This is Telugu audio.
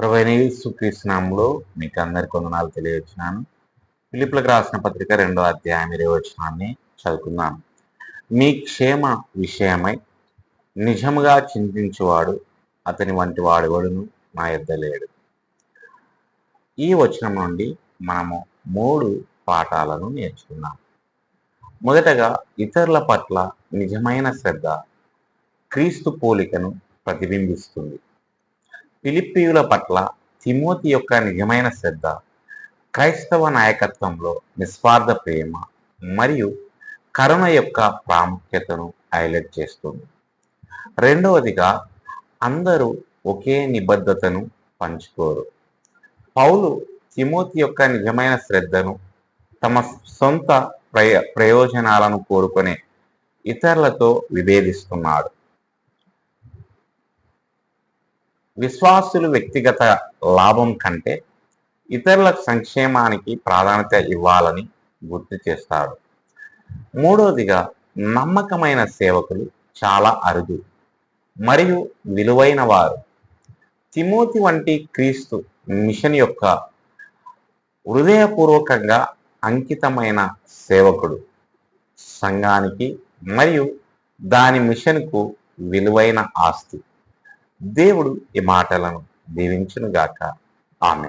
ప్రభైనీసుకృష్ణంలో మీకు అందరికి వందనాలు తెలియవచ్చున్నాను పిలుపులకు రాసిన పత్రిక రెండో అధ్యాయం ఇరవై వచనాన్ని చదువుకుందాం. మీ క్షేమ విషయమై నిజముగా చింతించువాడు అతని వంటి వాడువడును నా యొద్ద లేడు. ఈ వచనం నుండి మనము మూడు పాఠాలను నేర్చుకున్నాం మొదటగా ఇతరుల పట్ల నిజమైన శ్రద్ధ క్రీస్తు పోలికను ప్రతిబింబిస్తుంది. ఫిలిప్పీయుల పట్ల తిమోతి యొక్క నిజమైన శ్రద్ధ క్రైస్తవ నాయకత్వంలో నిస్వార్థ ప్రేమ మరియు కరుణ యొక్క ప్రాముఖ్యతను హైలైట్ చేస్తుంది. రెండవదిగా అందరూ ఒకే నిబద్ధతను పంచుకోరు. పౌలు తిమోతి యొక్క నిజమైన శ్రద్ధను తమ సొంత ప్రయ ప్రయోజనాలను కోరుకునే ఇతరులతో విభేదిస్తున్నాడు. విశ్వాసులు వ్యక్తిగత లాభం కంటే ఇతరుల సంక్షేమానికి ప్రాధాన్యత ఇవ్వాలని గుర్తు చేస్తాడు మూడవదిగా నమ్మకమైన సేవకులు చాలా అరుదు మరియు విలువైన వారు. తిమోతి వంటి క్రీస్తు మిషన్ యొక్క హృదయపూర్వకంగా అంకితమైన సేవకుడు సంఘానికి మరియు దాని మిషన్కు విలువైన ఆస్తి. దేవుడు ఈ మాటలను దీవించునుగాక. ఆమె